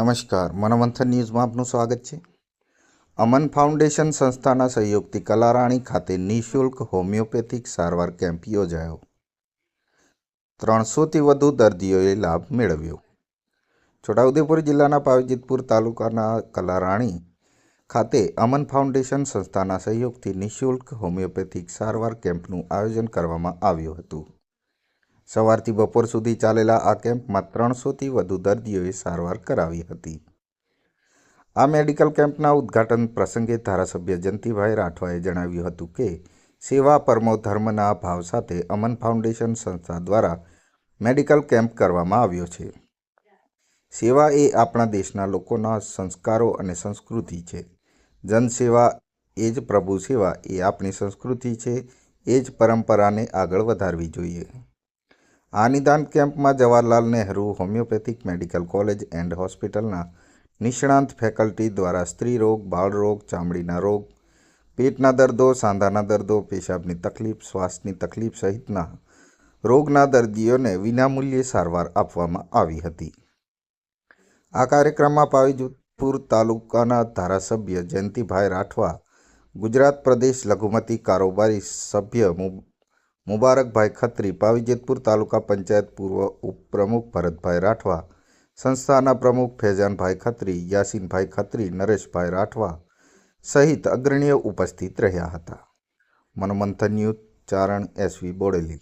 નમસ્કાર. મનોમંથન ન્યૂઝમાં આપનું સ્વાગત છે. અમન ફાઉન્ડેશન સંસ્થાના સહયોગથી કલારાણી ખાતે નિઃશુલ્ક હોમિયોપેથિક સારવાર કેમ્પ યોજાયો. ત્રણસોથી વધુ દર્દીઓએ લાભ મેળવ્યો. છોટાઉદેપુર જિલ્લાના પાવજીતપુર તાલુકાના કલારાણી ખાતે અમન ફાઉન્ડેશન સંસ્થાના સહયોગથી નિઃશુલ્ક હોમિયોપેથિક સારવાર કેમ્પનું આયોજન કરવામાં આવ્યું હતું. સવારથી બપોર સુધી ચાલેલા આ કેમ્પમાં ત્રણસોથી વધુ દર્દીઓએ સારવાર કરાવી હતી. આ મેડિકલ કેમ્પના ઉદ્ઘાટન પ્રસંગે ધારાસભ્ય જયંતિભાઈ રાઠવાએ જણાવ્યું હતું કે, સેવા પરમો ધર્મના ભાવ સાથે અમન ફાઉન્ડેશન સંસ્થા દ્વારા મેડિકલ કેમ્પ કરવામાં આવ્યો છે. સેવા એ આપણા દેશના લોકોના સંસ્કારો અને સંસ્કૃતિ છે. જનસેવા એ જ પ્રભુ સેવા એ આપણી સંસ્કૃતિ છે. એ જ પરંપરાને આગળ વધારવી જોઈએ. આ નિદાન કેમ્પમાં Jawaharlal Nehru, homeopathic medical college and હોસ્પિટલના નિષ્ણાંત ફેકલ્ટી દ્વારા સ્ત્રી રોગ બાળરોગ ચામડીના રોગ, પેટના દર્દો, સાંધાના દર્દો, પેશાબની તકલીફ, શ્વાસની તકલીફ સહિતના રોગના દર્દીઓને વિનામૂલ્યે સારવાર આપવામાં આવી હતી. આ કાર્યક્રમમાં પાવીજપુર તાલુકાના ધારાસભ્ય જયંતિભાઈ રાઠવા, ગુજરાત પ્રદેશ લઘુમતી કારોબારી સભ્ય મુબારકભાઈ ખત્રી, પાવીજેતપુર તાલુકા પંચાયત પૂર્વ ઉપપ્રમુખ ભરતભાઈ રાઠવા, સંસ્થાના પ્રમુખ ફેજાનભાઈ ખત્રી, યાસીનભાઈ ખત્રી, નરેશભાઈ રાઠવા સહિત અગ્રણીઓ ઉપસ્થિત રહ્યા હતા. Manomanthan news Charan S V Bodeli.